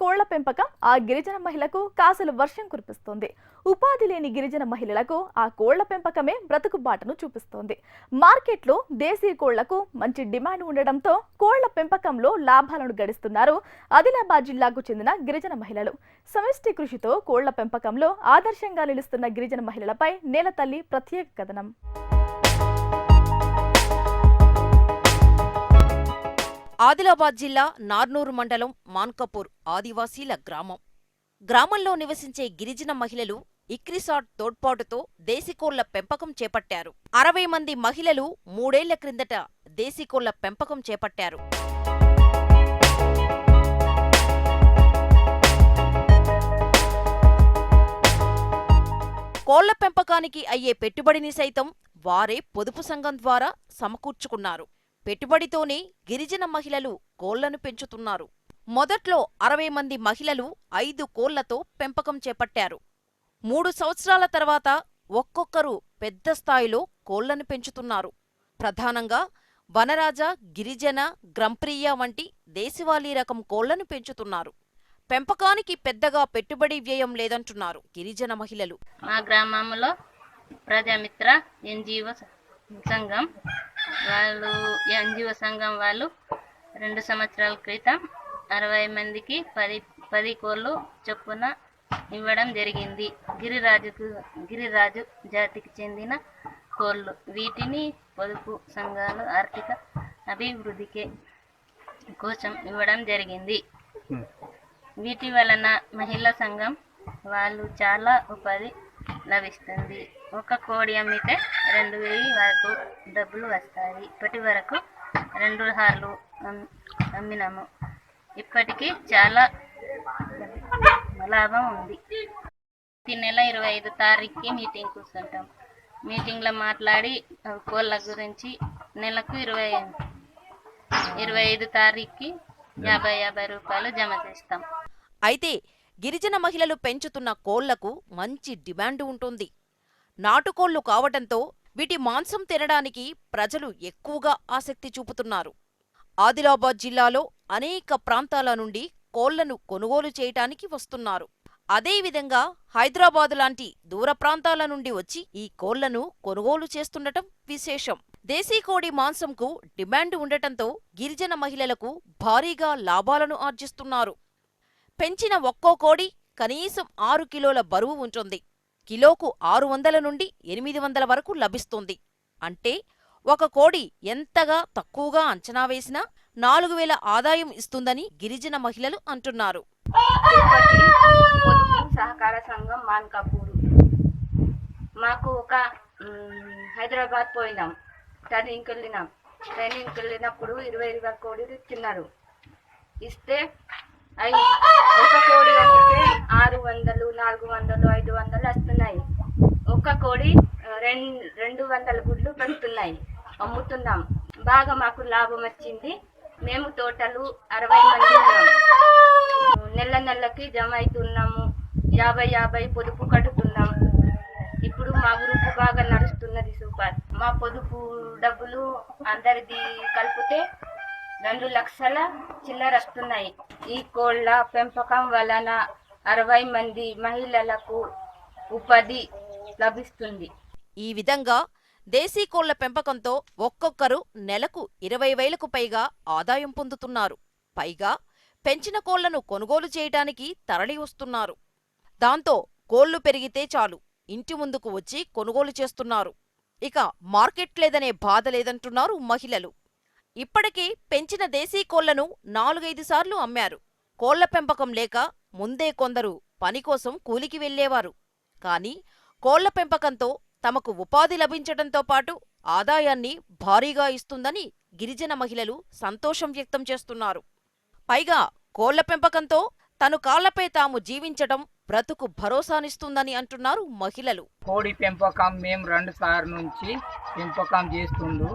కోళ్ళ పెంపకం ఆ గిరిజన మహిళకు కాసలు వర్షం కురిపిస్తోంది. ఉపాధి లేని గిరిజన మహిళలకు ఆ కోళ్ళ పెంపకమే బ్రతుకు బాటను చూపిస్తోంది. మార్కెట్లో దేశీ కోళ్ళకు మంచి డిమాండ్ ఉండడంతో కోళ్ళ పెంపకంలో లాభాలను గడిస్తున్నారు ఆదిలాబాద్ జిల్లాకు చెందిన గిరిజన మహిళలు. సమిష్టి కృషితో కోళ్ళ పెంపకంలో ఆదర్శంగా నిలుస్తున్న గిరిజన మహిళలపై నేలతల్లి ప్రత్యేక కథనం. ఆదిలాబాద్ జిల్లా నార్నూరు మండలం మాన్కపూర్ ఆదివాసీల గ్రామం. గ్రామంలో నివసించే గిరిజన మహిళలు ఇక్రిసాట్ తోడ్పాటుతో దేశీకోళ్ళ పెంపకం చేపట్టారు. అరవై మంది మహిళలు మూడేళ్ళ క్రిందట దేశీకోళ్ళ పెంపకం చేపట్టారు. కోళ్ళ పెంపకానికి అయ్యే పెట్టుబడిని సైతం వారే పొదుపు సంఘం ద్వారా సమకూర్చుకున్నారు. పెట్టుబడితోనే గిరిజన మహిళలు కోళ్ళను పెంచుతున్నారు. మొదట్లో అరవై మంది మహిళలు ఐదు కోళ్ళతో పెంపకం చేపట్టారు. మూడు సంవత్సరాల తర్వాత ఒక్కొక్కరు పెద్ద స్థాయిలో కోళ్ళను పెంచుతున్నారు. ప్రధానంగా వనరాజ గిరిజన గ్రంప్రియ వంటి దేశవాళీ రకం కోళ్ళను పెంచుతున్నారు. పెంపకానికి పెద్దగా పెట్టుబడి వ్యయం లేదంటున్నారు గిరిజన మహిళలు. మా గ్రామంలో ప్రజామిత్ర ఎన్జిఓ సంఘం. వాళ్ళు ఎన్జిఓ సంఘం వాళ్ళు రెండు సంవత్సరాల క్రితం అరవై మందికి పది పది కోళ్ళు చొప్పున ఇవ్వడం జరిగింది. గిరిరాజుకు గిరిరాజు జాతికి చెందిన కోళ్ళు. వీటిని పొదుపు సంఘాలు ఆర్థిక అభివృద్ధికి కోసం ఇవ్వడం జరిగింది. వీటి వలన మహిళా సంఘం వాళ్ళు చాలా ఉపాధి లభిస్తుంది. ఒక కోడి అమ్మితే రెండు వెయ్యి వరకు డబ్బులు వస్తాయి. ఇప్పటి వరకు రెండు సార్లు అమ్మినాము. ఇప్పటికీ చాలా లాభం ఉంది. ప్రతి నెల ఇరవై ఐదు తారీఖుకి మీటింగ్ కూర్చుంటాం. మీటింగ్లో మాట్లాడి కోళ్ళ గురించి నెలకు ఇరవై ఇరవై ఐదు తారీఖుకి యాభై యాభై రూపాయలు జమ చేస్తాం. అయితే గిరిజన మహిళలు పెంచుతున్న కోళ్ళకు మంచి డిమాండ్ ఉంటుంది. నాటుకోళ్ళు కావటంతో వీటి మాంసం తినడానికి ప్రజలు ఎక్కువగా ఆసక్తి చూపుతున్నారు. ఆదిలాబాద్ జిల్లాలో అనేక ప్రాంతాల నుండి కోళ్ళను కొనుగోలు చేయటానికి వస్తున్నారు. అదేవిధంగా హైదరాబాద్ లాంటి దూర ప్రాంతాల నుండి వచ్చి ఈ కోళ్ళను కొనుగోలు చేస్తుండటం విశేషం. దేశీ కోడి మాంసంకు డిమాండ్ ఉండటంతో గిరిజన మహిళలకు భారీగా లాభాలను ఆర్జిస్తున్నారు. పెంచిన ఒక్కో కోడి కనీసం ఆరు కిలోల బరువు ఉంటుంది. కిలోకు ఆరు వందల నుండి ఎనిమిది వందల వరకు లభిస్తుంది. అంటే ఒక కోడి ఎంతగా తక్కువగా అంచనా వేసినా నాలుగు వేల ఆదాయం ఇస్తుందని గిరిజన మహిళలు అంటున్నారు. సహకార సంఘం మాన్కాపూర్. మాకు ఒక హైదరాబాద్ పోయినాం. ట్రైనింగ్కి వెళ్ళినాం. ట్రైనింగ్కి వెళ్ళినప్పుడు ఇరవై ఇరవై కోడి ఇచ్చినారు ఇస్తే అవి ఒక కోడి అమ్మితే ఆరు వందలు నాలుగు వందలు ఐదు వందలు వస్తున్నాయి. ఒక కోడి రెండు రెండు వందల గుడ్లు పెడుతున్నాయి అమ్ముతున్నాం. బాగా మాకు లాభం వచ్చింది. మేము తోటలు అరవై మంది ఉన్నాం. నెల నెలకి జమ అవుతున్నాము. యాభై యాభై పొదుపు కడుతున్నాం. ఇప్పుడు మా గ్రూపు బాగా నడుస్తున్నది సూపర్. మా పొదుపు డబ్బులు అందరిది కలిపితే రెండు లక్షల చిల్లరస్తున్నాయి. ఈ కోళ్ళ పెంపకం వలన అరవై మంది మహిళలకు ఉపాధి లభిస్తుంది. ఈ విధంగా దేశీ కోళ్ళ పెంపకంతో ఒక్కొక్కరు నెలకు ఇరవై వేలకు పైగా ఆదాయం పొందుతున్నారు. పైగా పెంచిన కోళ్ళను కొనుగోలు చేయటానికి తరలి వస్తున్నారు. దాంతో కోళ్ళు పెరిగితే చాలు ఇంటి ముందుకు వచ్చి కొనుగోలు చేస్తున్నారు. ఇక మార్కెట్ లేదనే బాధ లేదంటున్నారు మహిళలు. ఇప్పటికీ పెంచిన దేశీ కోళ్ళను నాలుగైదు సార్లు అమ్మారు. కోళ్ళ పెంపకం లేక ముందే కొందరు పని కోసం కూలికి వెళ్ళేవారు కాని కోళ్ళ పెంపకంతో తమకు ఉపాధి లభించడంతో పాటు ఆదాయాన్ని భారీగా ఇస్తుందని గిరిజన మహిళలు సంతోషం వ్యక్తం చేస్తున్నారు. పైగా కోళ్ళ పెంపకంతో తను కాళ్ళపై తాము జీవించటం బ్రతుకు భరోసానిస్తుందని అంటున్నారు మహిళలు. కోడి పెంపకం మేము రెండు సార్లు నుంచి పెంపకం చేస్తుండు.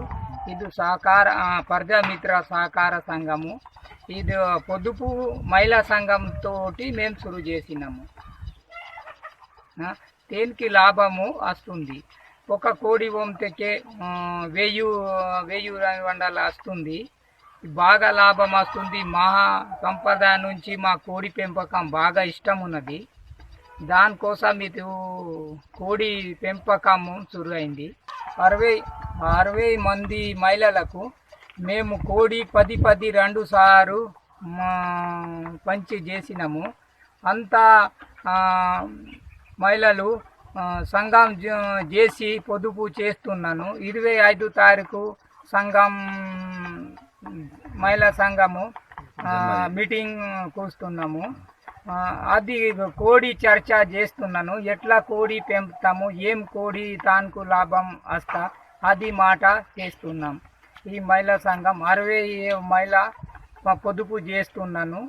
ఇది సహకార ఆ, ప్రజామిత్ర సహకార సంఘము. ఇది పొదుపు మహిళా సంఘంతో మేము సురు చేసినాము. దేనికి లాభము వస్తుంది ఒక కోడి వంతకే వెయ్యి వెయ్యి వందల వస్తుంది బాగా లాభం వస్తుంది మహా సంపద నుంచి మా కోడి పెంపకం బాగా ఇష్టం ఉన్నది. దానికోసం ఇది కోడి పెంపకం చురుగైంది అరవై అరవై మంది మహిళలకు మేము కోడి పది పది రెండు సారు పంచి చేసినాము. అంతా మహిళలు సంఘం జ- చేసి పొదుపు చేస్తున్నాను. ఇరవై ఐదు తారీఖు సంఘం మహిళా సంఘము మీటింగ్ కూస్తున్నాము. అది కోడి చర్చ చేస్తున్నాను. ఎట్లా కోడి పెంపుతాము? ఏం కోడి దానికి లాభం వస్తా అది మాట చేస్తున్నాం. ఈ మహిళా సంఘం అరవై మహిళ పొదుపు చేస్తున్నాను.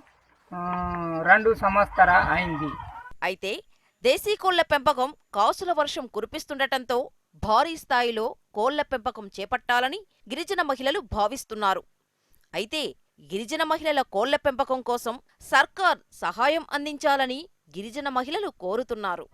రెండు సంవత్సర అయింది. అయితే దేశీ కోళ్ళ పెంపకం కాసుల వర్షం కురిపిస్తుండటంతో భారీ స్థాయిలో కోళ్ళ పెంపకం చేపట్టాలని గిరిజన మహిళలు భావిస్తున్నారు. అయితే గిరిజన మహిళల కోళ్ళ పెంపకం కోసం సర్కార్ సహాయం అందించాలని గిరిజన మహిళలు కోరుతున్నారు.